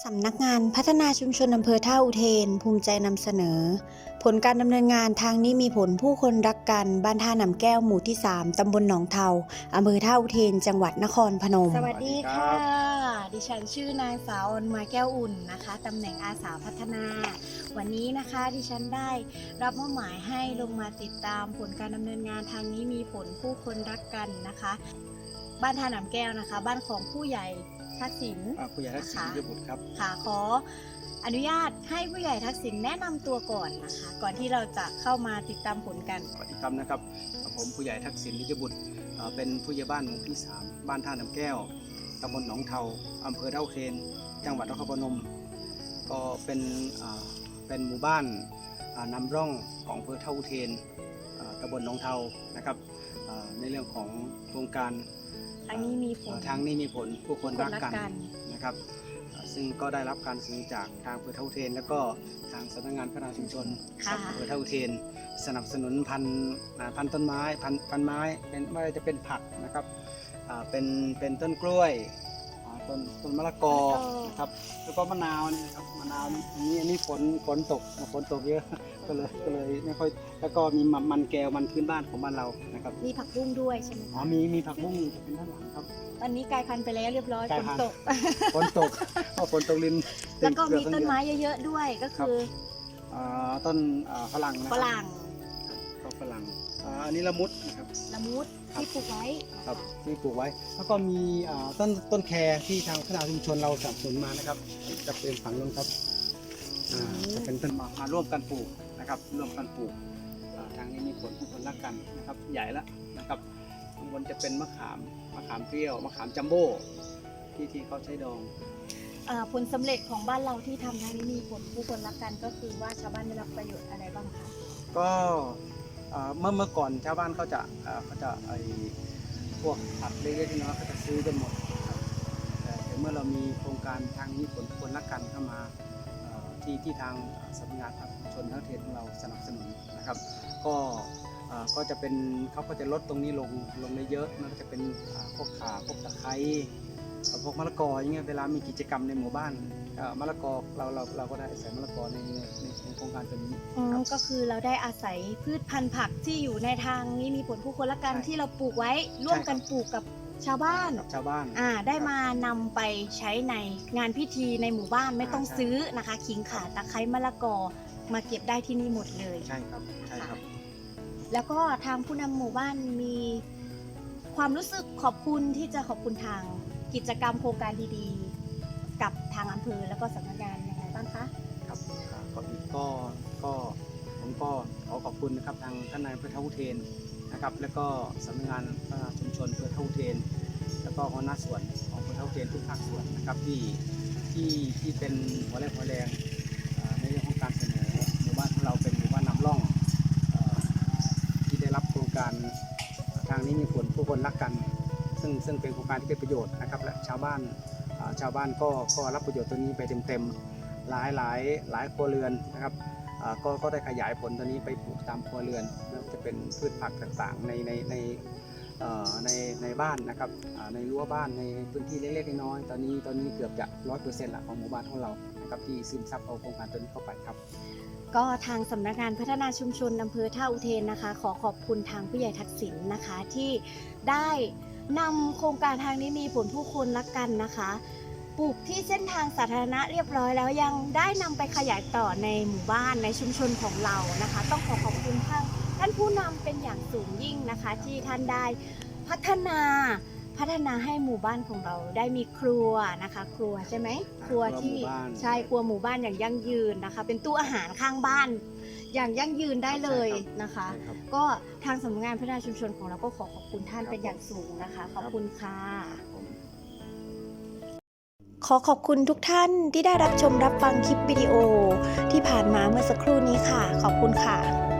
สำนักงานพัฒนาชุมชนอำเภอท่าอุเทน ภูมิใจนำเสนอ ผลการดำเนินงานทางนี้มีผลผู้คนรักกันบ้านท่าหนำแก้วหมู่ที่ 3 ตำบลหนองเทาอำเภอท่าอุเทน จังหวัดนครพนม สวัสดีค่ะ ดิฉันชื่อนางสาวออนมาแก้วอุ่นนะคะตำแหน่งอาสาพัฒนา วันนี้นะคะดิฉันได้รับมอบหมายให้ลงมาติดตามผลการดำเนินงานทางนี้มีผลผู้คนรักกันนะคะ บ้านท่าหนำแก้วนะคะ บ้านของผู้ใหญ่ ทักษิณอ่าผู้ใหญ่ทักษิณนะคะยบุตรครับ ค่ะขออนุญาตให้ผู้ใหญ่ทักษิณแนะนำตัวก่อนนะคะ ก่อนที่เราจะเข้ามาติดตามผลกัน สวัสดีครับนะครับ ผมผู้ใหญ่ทักษิณยบุตรอ่าเป็นผู้ใหญ่บ้านหมู่ที่ 3 บ้านท่าน้ำแก้ว ตำบลหนองเทาอำเภอเท่าเคนจังหวัดนครพนมก็เป็นอ่าเป็นหมู่บ้านอ่านำร่องของอำเภอเท่าเทนอ่าตำบลหนองเทานะครับอ่าในเรื่องของโครงการ ทางนี้มีผลทางนี้มีผลผู้คนรักกันคนรักกันนะครับอ่าซึ่งก็ได้รับการสนับสนุนจากทางอำเภอเท่าเทน แล้วก็ทางสำนักงานพัฒนาชุมชนค่ะอำเภอเท่าเทน สนับสนุนพันธุ์อ่าพันธุ์ต้นไม้พันธุ์พันธุ์ไม้เป็นไม่ว่าจะเป็นผักนะครับอ่าเป็นเป็นต้นกล้วยอ่า ต้นต้นมะละกอมะละกอนะครับ แล้วก็มะนาวนี่นะครับมะนาวอันนี้อันนี้ฝนฝนตกฝนตกเยอะ ก็เลยก็เลยไม่ค่อยแล้วก็มีมันมันแก้วมันพื้นบ้านของบ้านเรานะครับมีผักบุ้งด้วยใช่ไหมอ๋อคะมีมีผักบุ้งจะเป็นด้านหลังครับตอนนี้กลายพันธุ์ไปแล้วเรียบร้อยกลาฝยนพันธุ์ตกฝนตกเพราะฝนตกริมแล้วก็มีเกือบทั้งต้นเดือไม้เยอะๆด้วยก็คืออ่าต้นอ่าฝรั่งนะคฝบรั่ง ก็ฝรั่งอ่าอันนี้ละมุดนะครับ ละมุดครับที่ปลูกไว้ครับที่ปลูกไว้ แล้วก็มีอ่าต้นต้นแครที่ทางพัฒนาชุมชนเราสนับสนุนมานะครับจะเป็นฝั่งนู้นครับอ่าจะเป็นต้นมามาร่วมกันปลูกนะครับ ร่วมกันปลูกอ่าทางนี้มีผลผู้คนรักกันนะครับ ใหญ่แล้วนะครับข้างบนจะเป็นมะขามมะขามเปรี้ยวมะขามจัมโบ้ที่ที่เขาใช้ดอง อ่าผลสำเร็จของบ้านเราที่ทำทางนี้มีผลผู้คนรักกันก็คือว่าชาวบ้านได้รับประโยชน์อะไรบ้างคะก็ เมื่อเมื่อก่อนชาวบ้านเขาจะเขาจะไอพวกผักเล็กๆน้อยๆเขาจะซื้อกันหมดแต่เมื่อเรามีโครงการทางนี้ผลคนรักกันเข้ามาที่ที่ทางสำนักงานพัฒนาชนทั้งเทศของเราสนับสนุนนะครับ ก็ก็จะเป็นเขาก็จะลดตรงนี้ลงลงได้เยอะมันก็จะเป็นพวกขาพวกตะไคร้ พวกมะละกออย่างเงี้ยเวลามีกิจกรรมในหมู่บ้านเอ่อมะละกอเราเราเราก็ได้ใส่มะละกอในในในในโครงการตัวนี้อืครัมบก็คือเราได้อาศัยพืชพันธุ์ผักที่อยู่ในทางนี้มีผลผู้คนรักกันใช่ที่เราปลูกไว้ร่วมกันปลูกกับชาวบ้านกับชาวบ้านอ่าได้มานำไปใช้ในงานพิธีในหมู่บ้านไม่ต้องใช่ซื้อนะคะขิงข่าตะไคร้มะละกอมาเก็บได้ที่นี่หมดเลยใช่ครับใช่ครับ แล้วก็ทางผู้นำหมู่บ้านมีความรู้สึกขอบคุณที่จะขอบคุณทาง กิจกรรมโครงการดีๆ กับทางอำเภอแล้วก็สำนักงานยังไงบ้างคะ ครับอ่าก็อีกก็ก็ผมก็ขอขอบคุณนะครับทางท่านนายอำเภอเท่าเทนนะครับ แล้วก็สำนักงานพัฒนาชุมชนอำเภอเท่าเทน แล้วก็หัวหน้าส่วนของอำเภอเท่าเทนทุกภาคส่วนนะครับที่ที่ที่เป็นหัวแรงหัวแรงในเรื่องของการเสนอหมู่บ้านของเราเป็นหมู่บ้านนำร่องที่ได้รับโครงการทางนี้มีผลผู้คนรักกัน ซึ่งซึ่งเป็นโครงการที่เป็นประโยชน์นะครับและชาวบ้านชาวบ้านก็ก็รับประโยชน์ตัวนี้ไปเต็มๆหลายหลายหลายครัวเรือนนะครับก็ก็ได้ขยายผลตัวนี้ไปปลูกตามครัวเรือนไม่ว่าจะเป็นพืชผักต่างๆในในใน ในในบ้านนะครับในรั้วบ้านในพื้นที่เล็กๆน้อยๆตอนนี้ตอนนี้เกือบจะร้อยเปอร์เซ็นต์ละของหมู่บ้านของเรานะครับที่ซึมซับเอาโครงการตัวนี้เข้าไปครับ ก็ทางสำนักงานพัฒนาชุมชนอำเภอท่าอุเทนนะคะ ขอขอบคุณทางผู้ใหญ่ทักษิณนะคะที่ได้นำโครงการทางนี้มีผลผู้คนรักกันนะคะปลูกที่เส้นทางสาธารณะเรียบร้อยแล้วยังได้นำไปขยายต่อในหมู่บ้านในชุมชนของเรานะคะ ต้องขอขอบคุณท่าน ท่านผู้นำเป็นอย่างสูงยิ่งนะคะ ที่ท่านได้พัฒนาพัฒนาให้หมู่บ้านของเราได้มีครัวนะคะ ครัวใช่ไหมครัวที่ครัวหมู่บ้านใช่ครัวหมู่บ้านอย่างยั่งยืนนะคะ เป็นตู้อาหารข้างบ้าน อย่างยั่งยืนได้เลยนะคะใช่ครับก็ทางสำนักงานพัฒนาชุมชนของเราก็ขอขอบคุณท่านครับเป็นอย่างสูงนะคะ ขอบคุณค่ะผมขอขอบคุณทุกท่านที่ได้รับชมรับฟังคลิปวิดีโอที่ผ่านมาเมื่อสักครู่นี้ค่ะ ขอบคุณค่ะ